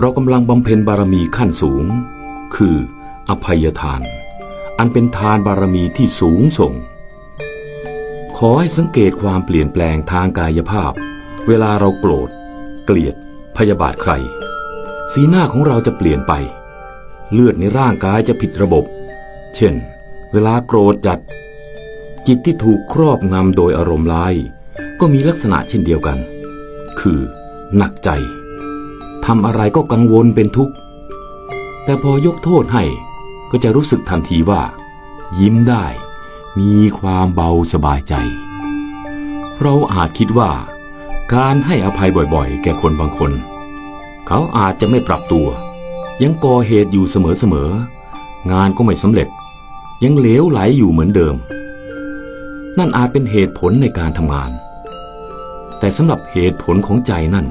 เรากำลังบำเพ็ญบารมีขั้นสูง คืออภัยทาน อันเป็นทานบารมีที่สูงส่ง ขอให้สังเกตความเปลี่ยนแปลงทางกายภาพ เวลาเราโกรธ เกลียด พยาบาทใคร สีหน้าของเราจะเปลี่ยนไป เลือดในร่างกายจะผิดระบบ เช่น เวลาโกรธจัด จิตที่ถูกครอบงำโดยอารมณ์ร้ายก็มีลักษณะเช่นเดียวกัน คือ หนักใจ ทำอะไรก็กังวลเป็นทุกข์ แต่พอยกโทษให้ก็จะรู้สึกทันทีว่า ยิ้มได้ มีความเบาสบายใจ เราอาจคิดว่า การให้อภัยบ่อยๆ แก่คนบางคน เขาอาจจะไม่ปรับตัว ยังก่อเหตุอยู่เสมอๆงานก็ไม่สำเร็จ ยังเหลวไหลอยู่เหมือนเดิม นั่นอาจเป็นเหตุผลในการทำงาน แต่สำหรับเหตุผลของใจนั่น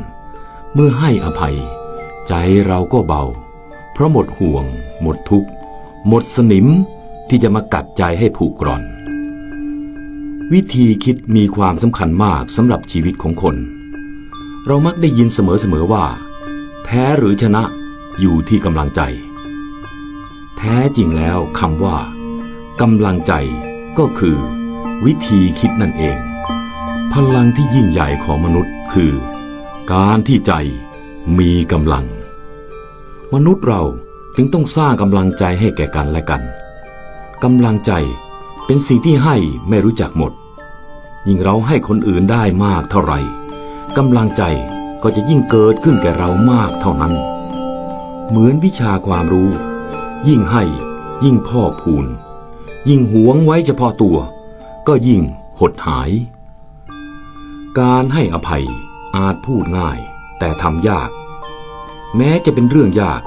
เมื่อให้อภัย ใจเราก็เบา เพราะหมดห่วง หมดทุกข์ หมดสนิมที่จะมากัดใจให้ผูกกร่อน วิธีคิดมีความสำคัญมากสำหรับชีวิตของคน เรามักได้ยินเสมอๆว่า แพ้หรือชนะอยู่ที่กำลังใจ แท้จริงแล้วคำว่ากำลังใจก็คือ วิธีคิดนั่นเอง พลังที่ยิ่งใหญ่ของมนุษย์คือ การที่ใจมีกำลัง มนุษย์เราจึงต้องสร้างกำลังใจให้แก่กันและกันกำลังใจเป็นสิ่งที่ให้ไม่รู้จักหมด ยิ่งเราให้คนอื่นได้มากเท่าไหร่กำลังใจก็จะยิ่งเกิดขึ้นแก่เรามากเท่านั้น เหมือนวิชาความรู้ ยิ่งให้ยิ่งพอกพูน ยิ่งหวงไว้เฉพาะตัว ก็ยิ่งหดหาย การให้อภัย อาจพูดง่ายแต่ทำยาก แม้จะเป็นเรื่องยาก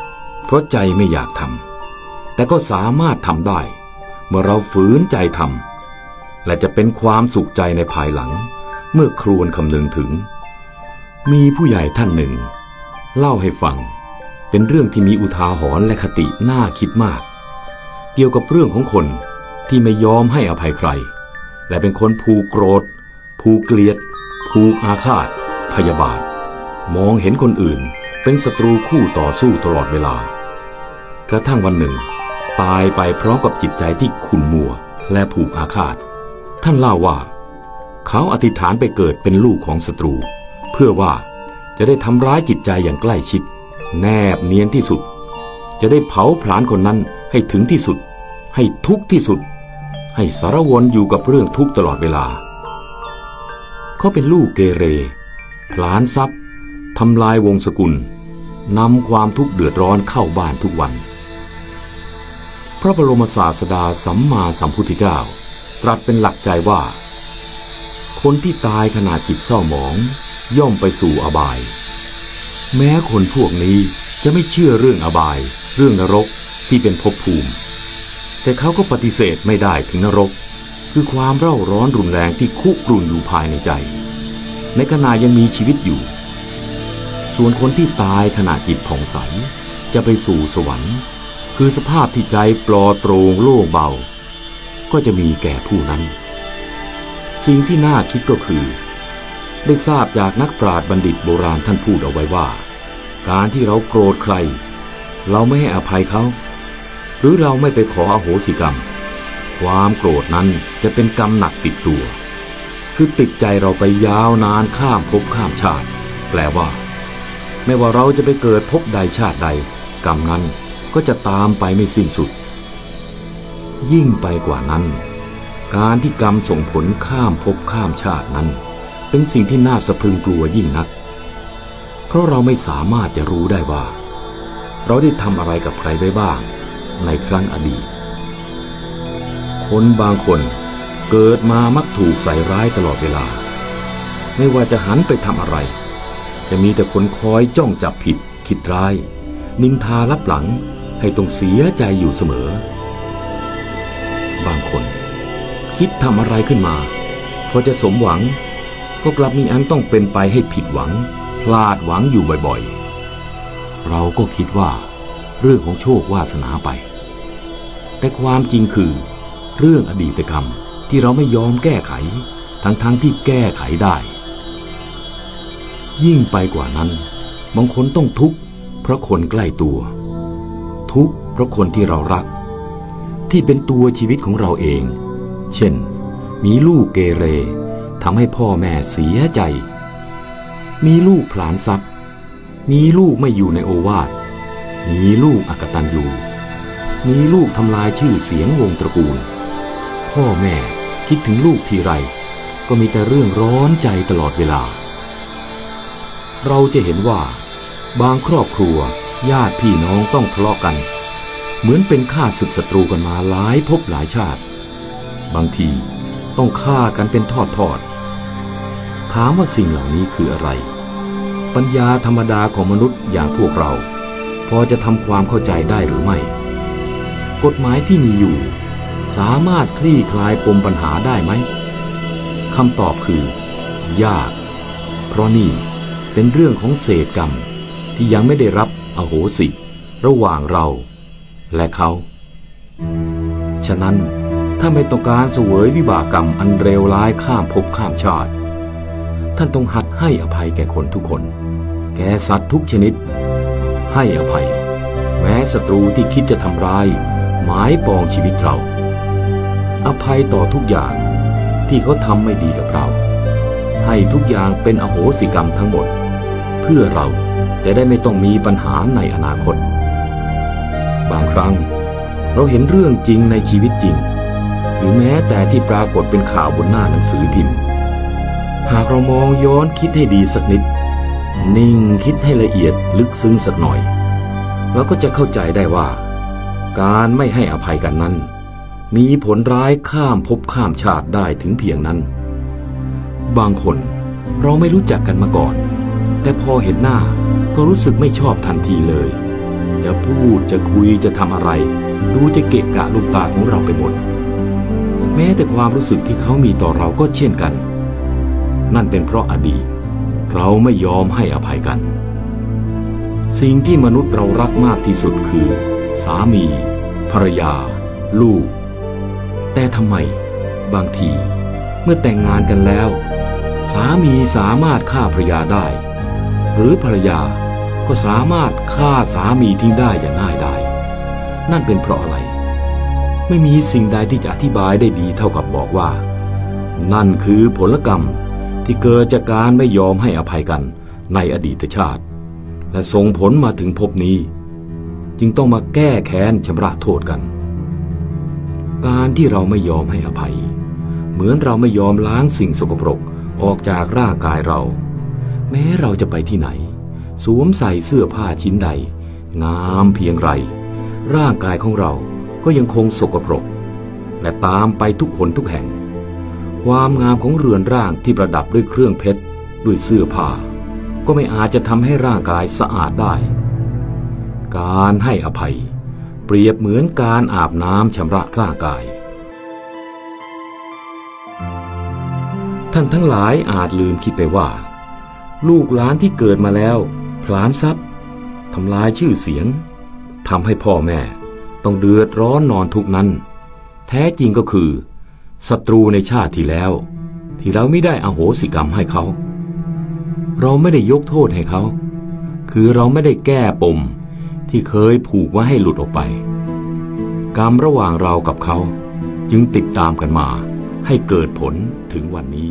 เพราะใจไม่อยากทำแต่ก็สามารถทำได้ เมื่อเราฝืนใจทำและจะเป็นความสุขใจในภายหลัง เมื่อครวญคำนึงถึง มีผู้ใหญ่ท่านหนึ่ง เล่าให้ฟัง เป็นเรื่องที่มีอุทาหรณ์และคติน่าคิดมาก เกี่ยวกับเรื่องของคนที่ไม่ยอมให้อภัยใคร และเป็นคนผูกโกรธ ผูกเกลียด ผูกอาฆาต พยาบาท มองเห็นคนอื่นเป็นศัตรูคู่ต่อสู้ตลอดเวลา กระทั่งวันหนึ่ง ตายไปพร้อมกับจิตใจที่ขุ่นมัวและผูกอาฆาต ท่านเล่าว่า เขาอธิษฐานไปเกิดเป็นลูกของศัตรู เพื่อว่าจะได้ทำร้ายจิตใจอย่างใกล้ชิด แนบเนียนที่สุด จะได้เผาผลาญคนนั้นให้ถึงที่สุด ให้ทุกข์ที่สุด ให้สารวนอยู่กับเรื่องทุกข์ตลอดเวลา เขาเป็นลูกเกเร ผลาญทรัพย์ทำลายวงศกุลนำความทุกข์เดือดร้อนเข้าบ้านทุกวัน พระบรมศาสดาสัมมาสัมพุทธเจ้า ตรัสเป็นหลักใจว่า คนที่ตายขณะจิตเศร้าหมอง ย่อมไปสู่อบาย แม้คนพวกนี้จะไม่เชื่อเรื่องอบาย เรื่องนรกที่เป็นภพภูมิ แต่เขาก็ปฏิเสธไม่ได้ถึงนรก คือความเร่าร้อนรุนแรงที่คุกรุ่นอยู่ภายในใจ ในขณะยังมีชีวิตอยู่ ส่วนคนที่ตายขณะจิตผ่องใส จะไปสู่สวรรค์ คือสภาพที่ใจปลอดโปร่งโล่งเบา ก็จะมีแก่ผู้นั้น สิ่งที่น่าคิดก็คือ ได้ทราบจากนักปราชญ์บัณฑิตโบราณท่านพูดเอาไว้ว่า การที่เราโกรธใคร เราไม่ให้อภัยเขา หรือเราไม่ไปขออโหสิกรรม ความโกรธนั้นจะเป็นกรรมหนักติดตัว คือติดใจเราไปยาวนานข้ามภพข้ามชาติ แปลว่า ไม่ว่าเราจะไปเกิดพบใดชาติใด กรรมนั้นก็จะตามไปไม่สิ้นสุด ยิ่งไปกว่านั้น การที่กรรมส่งผลข้ามภพข้ามชาตินั้น เป็นสิ่งที่น่าสะพรึงกลัวยิ่งนัก เพราะเราไม่สามารถจะรู้ได้ว่า เราได้ทำอะไรกับใครไว้บ้าง ในครั้งอดีต คนบางคน เกิดมามักถูกใส่ร้ายตลอดเวลา ไม่ว่าจะหันไปทำอะไร จะมีแต่คนคอยจ้องจับผิด คิดร้าย นินทารับหลังให้ต้องเสียใจอยู่เสมอ บางคน คิดทำอะไรขึ้นมา พอจะสมหวัง ก็กลับมีอันต้องเป็นไปให้ผิดหวัง พลาดหวังอยู่บ่อยๆ เราก็คิดว่าเรื่องของโชควาสนาไป แต่ความจริงคือ เรื่องอดีตกรรม ที่เราไม่ยอมแก้ไข ทั้งๆทที่แก้ไขได้ ยิ่งไปกว่านั้น บางคนต้องทุกข์เพราะคนใกล้ตัว ทุกข์เพราะคนที่เรารัก ที่เป็นตัวชีวิตของเราเอง เช่น มีลูกเกเรทำให้พ่อแม่เสียใจ มีลูกผลานทรัพย์ มีลูกไม่อยู่ในโอวาท มีลูกอกตันยูมีลูกทำลายชื่อเสียงวงตระกูล พ่อแม่ คิดถึงลูกทีไร ก็มีแต่เรื่องร้อนใจตลอดเวลา เราจะเห็นว่า บางครอบครัว ญาติพี่น้องต้องทะเลาะกัน เหมือนเป็นข้าศึกศัตรูกันมาหลายภพหลายชาติ บางทีต้องฆ่ากันเป็นทอดทอดๆถามว่าสิ่งเหล่านี้คืออะไร ปัญญาธรรมดาของมนุษย์อย่างพวกเรา พอจะทำความเข้าใจได้หรือไม่ กฎหมายที่มีอยู่ สามารถคลี่คลายปมปัญหาได้ไหมคำตอบคือ ยาก เพราะนี่เป็นเรื่องของเศษกรรม ที่ยังไม่ได้รับอโหสิ ระหว่างเราและเขา ฉะนั้นถ้าไม่ต้องการเสวยวิบากกรรมอันเลวร้ายข้ามภพข้ามชาติ ท่านต้องหัดให้อภัยแก่คนทุกคน แก่สัตว์ทุกชนิด ให้อภัย แม้ศัตรูที่คิดจะทำร้าย หมายปองชีวิตเรา อภัยต่อทุกอย่างที่เขาทำไม่ดีกับเรา ให้ทุกอย่างเป็นอโหสิกรรมทั้งหมด เพื่อเราจะได้ไม่ต้องมีปัญหาในอนาคต บางครั้งเราเห็นเรื่องจริงในชีวิตจริง หรือแม้แต่ที่ปรากฏเป็นข่าวบนหน้าหนังสือพิมพ์ หากเรามองย้อนคิดให้ดีสักนิด นิ่งคิดให้ละเอียดลึกซึ้งสักหน่อย เราก็จะเข้าใจได้ว่า การไม่ให้อภัยกันนั้น มีผลร้ายข้ามภพข้ามชาติได้ถึงเพียงนั้น บางคนเราไม่รู้จักกันมาก่อน แต่พอเห็นหน้าก็รู้สึกไม่ชอบทันทีเลย จะพูดจะคุยจะทำอะไรรู้จะเกะกะลูกตาของเราไปหมด แม้แต่ความรู้สึกที่เขามีต่อเราก็เช่นกัน นั่นเป็นเพราะอดีต เราไม่ยอมให้อภัยกัน สิ่งที่มนุษย์เรารักมากที่สุดคือ สามี ภรรยา ลูก แต่ทำไม บางที เมื่อแต่งงานกันแล้ว สามีสามารถฆ่าภรรยาได้ หรือภรรยาก็สามารถฆ่าสามีทิ้งได้อย่างง่ายดายนั่นเป็นเพราะอะไร ไม่มีสิ่งใดที่จะอธิบายได้ดีเท่ากับบอกว่า นั่นคือผลกรรมที่เกิดจากการไม่ยอมให้อภัยกันในอดีตชาติ และส่งผลมาถึงภพนี้ จึงต้องมาแก้แค้นชำระโทษกัน การที่เราไม่ยอมให้อภัย เหมือนเราไม่ยอมล้างสิ่งสกปรกออกจากร่างกายเรา แม้เราจะไปที่ไหน สวมใส่เสื้อผ้าชิ้นใด งามเพียงไร ร่างกายของเราก็ยังคงสกปรก และตามไปทุกหนทุกแห่ง ความงามของเรือนร่างที่ประดับด้วยเครื่องเพชรด้วยเสื้อผ้า ก็ไม่อาจจะทำให้ร่างกายสะอาดได้ การให้อภัย ปรียบเหมือนการอาบน้ำชำระร่างกาย ท่านทั้งหลายอาจลืมคิดไปว่า ลูกหลานที่เกิดมาแล้ว พลานทรัพย์ทำลายชื่อเสียงทำให้พ่อแม่ต้องเดือดร้อนนอนทุกนั้น แท้จริงก็คือศัตรูในชาติที่แล้ว ที่เราไม่ได้อโหสิกรรมให้เขา เราไม่ได้ยกโทษให้เขา คือเราไม่ได้แก้ปม ที่เคยผูกไว้ให้หลุดออกไป กรรมระหว่างเรากับเขา จึงติดตามกันมาให้เกิดผลถึงวันนี้